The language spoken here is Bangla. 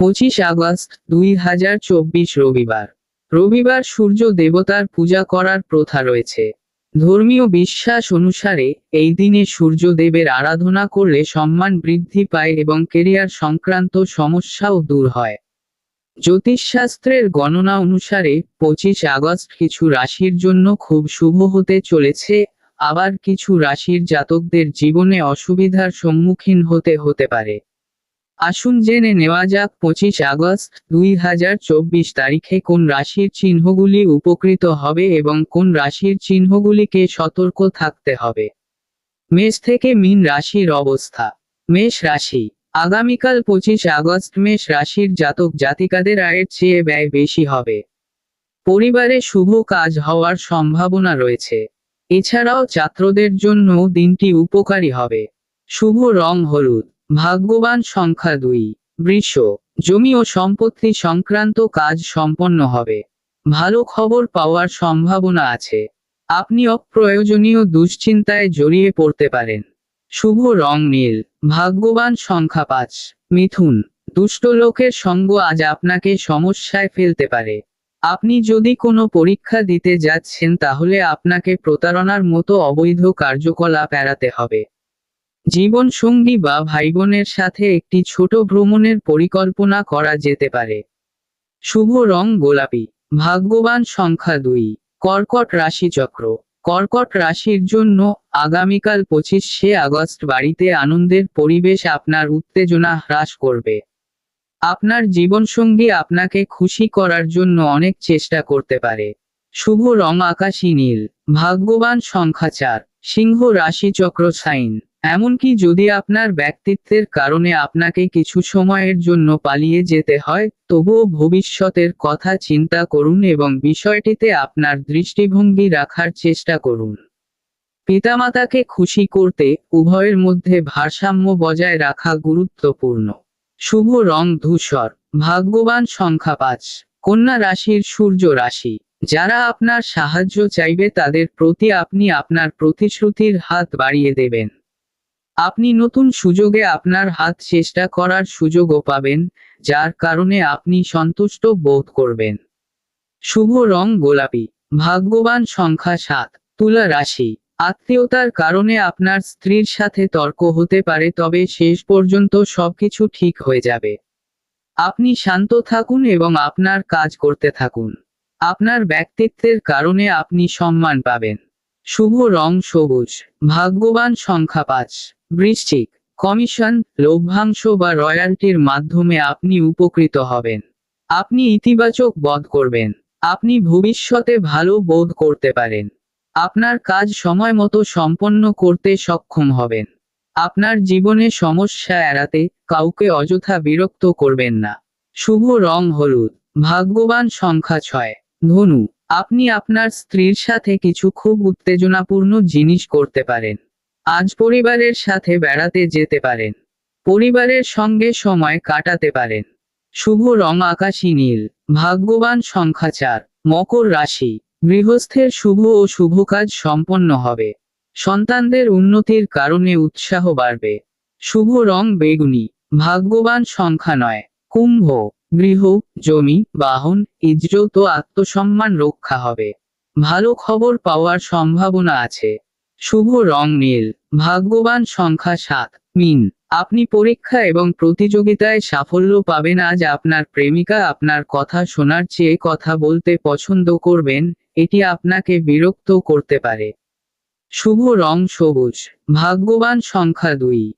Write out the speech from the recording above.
পঁচিশ আগস্ট দুই হাজার চব্বিশ রবিবার। রবিবার সূর্য দেবতার পূজা করার প্রথা রয়েছে। ধর্মীয় বিশ্বাস অনুসারে এই দিনে সূর্যদেবের আরাধনা করলে সম্মান বৃদ্ধি পায় এবং কেরিয়ার সংক্রান্ত সমস্যাও দূর হয়। জ্যোতিষশাস্ত্রের গণনা অনুসারে পঁচিশ আগস্ট কিছু রাশির জন্য খুব শুভ হতে চলেছে, আবার কিছু রাশির জাতকদের জীবনে অসুবিধার সম্মুখীন হতে হতে পারে। আসুন জেনে নেওয়া যাক পঁচিশ আগস্ট দুই হাজার চব্বিশ তারিখে কোন রাশির চিহ্নগুলি উপকৃত হবে এবং কোন রাশির চিহ্নগুলিকে সতর্ক থাকতে হবে। মেষ থেকে মিন রাশির অবস্থা। মেষ রাশি। আগামীকাল পঁচিশ আগস্ট মেষ রাশির জাতক জাতিকাদের আয়ের চেয়ে ব্যয় বেশি হবে। পরিবারে শুভ কাজ হওয়ার সম্ভাবনা রয়েছে। এছাড়াও ছাত্রদের জন্য দিনটি উপকারী হবে। শুভ রং হলুদ। ভাগ্যবান সংখ্যা দুই, বৃষ, জমি ও সম্পত্তি সংক্রান্ত কাজ সম্পন্ন হবে। ভালো খবর পাওয়ার সম্ভাবনা আছে। আপনি অপ্রয়োজনীয় দুশ্চিন্তায় জড়িয়ে পড়তে পারেন। শুভ রং নীল, ভাগ্যবান সংখ্যা পাঁচ, মিথুন, দুষ্ট লোকের সঙ্গ আজ আপনাকে সমস্যায় ফেলতে পারে। আপনি যদি কোনো পরীক্ষা দিতে যাচ্ছেন তাহলে আপনাকে প্রতারণার মতো অবৈধ কার্যকলাপ এড়াতে হবে। জীবন সঙ্গী বা ভাইবোনের সাথে একটি ছোট ভ্রমণের পরিকল্পনা করা যেতে পারে। শুভ রং গোলাপি, ভাগ্যবান সংখ্যা দুই, কর্কট রাশি চক্র কর্কট রাশির জন্য আগামীকাল পঁচিশে আগস্ট বাড়িতে আনন্দের পরিবেশ আপনার উত্তেজনা হ্রাস করবে। আপনার জীবনসঙ্গী আপনাকে খুশি করার জন্য অনেক চেষ্টা করতে পারে। শুভ রং আকাশী নীল, ভাগ্যবান সংখ্যা চার, সিংহ রাশি চক্র সাইন। এমনকি যদি আপনার ব্যক্তিত্বের কারণে আপনাকে কিছু সময়ের জন্য পালিয়ে যেতে হয়, তবুও ভবিষ্যতের কথা চিন্তা করুন এবং বিষয়টিতে আপনার দৃষ্টিভঙ্গি রাখার চেষ্টা করুন। পিতামাতাকে খুশি করতে উভয়ের মধ্যে ভারসাম্য বজায় রাখা গুরুত্বপূর্ণ। শুভ রং ধূসর, ভাগ্যবান সংখ্যা পাঁচ, কন্যা রাশির সূর্য রাশি। যারা আপনার সাহায্য চাইবে তাদের প্রতি আপনি আপনার প্রতিশ্রুতির হাত বাড়িয়ে দেবেন। আপনি নতুন সুযোগে আপনার হাত চেষ্টা করার সুযোগও পাবেন, যার কারণে আপনি সন্তুষ্ট বোধ করবেন। শুভ রং গোলাপি, ভাগ্যবান সংখ্যা সাত, তুলা রাশি, আত্মীয়তার কারণে আপনার স্ত্রীর সাথে তর্ক হতে পারে, তবে শেষ পর্যন্ত সবকিছু ঠিক হয়ে যাবে। আপনি শান্ত থাকুন এবং আপনার কাজ করতে থাকুন। আপনার ব্যক্তিত্বের কারণে আপনি সম্মান পাবেন। শুভ রং সবুজ, ভাগ্যবান সংখ্যা পাঁচ। বৃশ্চিক, কমিশন, লভ্যাংশ বা রয়্যালটির মাধ্যমে আপনি উপকৃত হবেন। আপনি ইতিবাচক বোধ করবেন। আপনি ভবিষ্যতে ভালো বোধ করতে পারেন। আপনার কাজ সময় মতো সম্পন্ন করতে সক্ষম হবেন। আপনার জীবনে সমস্যা এড়াতে কাউকে অযথা বিরক্ত করবেন না। শুভ রং হলুদ, ভাগ্যবান সংখ্যা ছয়। ধনু, আপনি আপনার স্ত্রীর সাথে কিছু খুব উত্তেজনাপূর্ণ জিনিস করতে পারেন। আজ পরিবারের সাথে বেড়াতে যেতে পারেন। পরিবারের সঙ্গে সময় কাটাতে পারেন। শুভ রং আকাশী নীল, ভাগ্যবান সংখ্যা চার, মকর রাশি, গৃহস্থের শুভ ও শুভ কাজ সম্পন্ন হবে। সন্তানদের উন্নতির কারণে উৎসাহ বাড়বে। শুভ রং বেগুনি, ভাগ্যবান সংখ্যা নয়, কুম্ভ, গৃহ, জমি, বাহন, ইজ্জত ও আত্মসম্মান রক্ষা হবে। ভালো খবর পাওয়ার সম্ভাবনা আছে। শুভ রং নীল, ভাগ্যবান সংখ্যা সাত, মিন। আপনি পরীক্ষা এবং প্রতিযোগিতায় সাফল্য পাবেন, আজ আপনার প্রেমিকা আপনার কথা শোনার চেয়ে কথা বলতে পছন্দ করবেন, এটি আপনাকে বিরক্ত করতে পারে। শুভ রং সবুজ, ভাগ্যবান সংখ্যা দুই।